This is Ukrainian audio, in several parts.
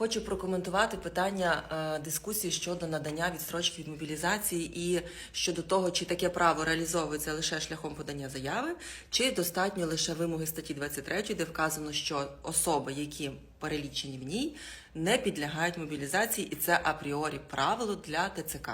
Хочу прокоментувати питання е, дискусії щодо надання відстрочки від мобілізації і щодо того, чи таке право реалізовується лише шляхом подання заяви, чи достатньо лише вимоги статті 23, де вказано, що особи, які перелічені в ній, не підлягають мобілізації, і це апріорі правило для ТЦК.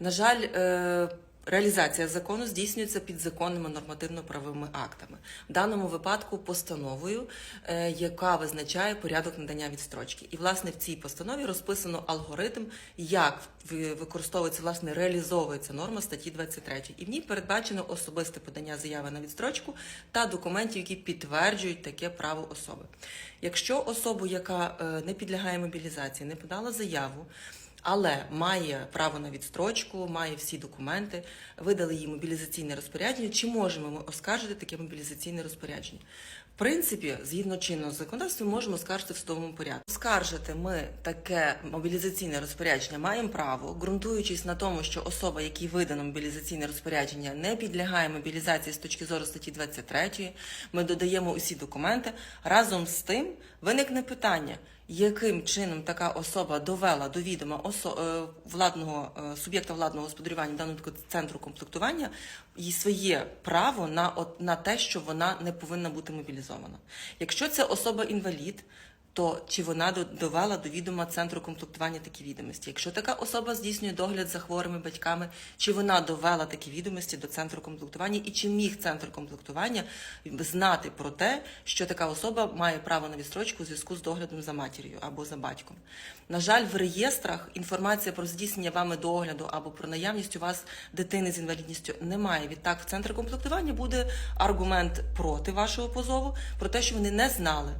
На жаль, е, Реалізація закону здійснюється підзаконними нормативно-правовими актами, в даному випадку постановою, е, яка визначає порядок надання відстрочки. І власне в цій постанові розписано алгоритм, як ви- використовується власне реалізовується норма статті 23. І в ній передбачено особисте подання заяви на відстрочку та документів, які підтверджують таке право особи. Якщо особу, яка е, не підлягає мобілізації, не подала заяву але має право на відстрочку, має всі документи, видали їй мобілізаційне розпорядження. Чи можемо ми оскаржити таке мобілізаційне розпорядження? В принципі, згідно чинного законодавства, ми можемо оскаржити в судовому порядку. Оскаржити ми таке мобілізаційне розпорядження маємо право, ґрунтуючись на тому, що особа, якій видано мобілізаційне розпорядження, не підлягає мобілізації з точки зору статті 23, Ми додаємо усі документи. Разом з тим виникне питання яким чином така особа довела до відома владного е, суб'єкта владного господарювання, випадку центру комплектування, і своє право на, на те, що вона не повинна бути мобілізована. Якщо це особа інвалід, то чи вона довела до відома центру комплектування такі відомості? Якщо така особа здійснює догляд за хворими батьками, чи вона довела такі відомості до центру комплектування, і чи міг центр комплектування знати про те, що така особа має право на відстрочку у зв'язку з доглядом за матір'ю або за батьком? На жаль, в реєстрах інформація про здійснення вами догляду або про наявність у вас дитини з інвалідністю немає. Відтак, в центр комплектування буде аргумент проти вашого позову про те, що вони не знали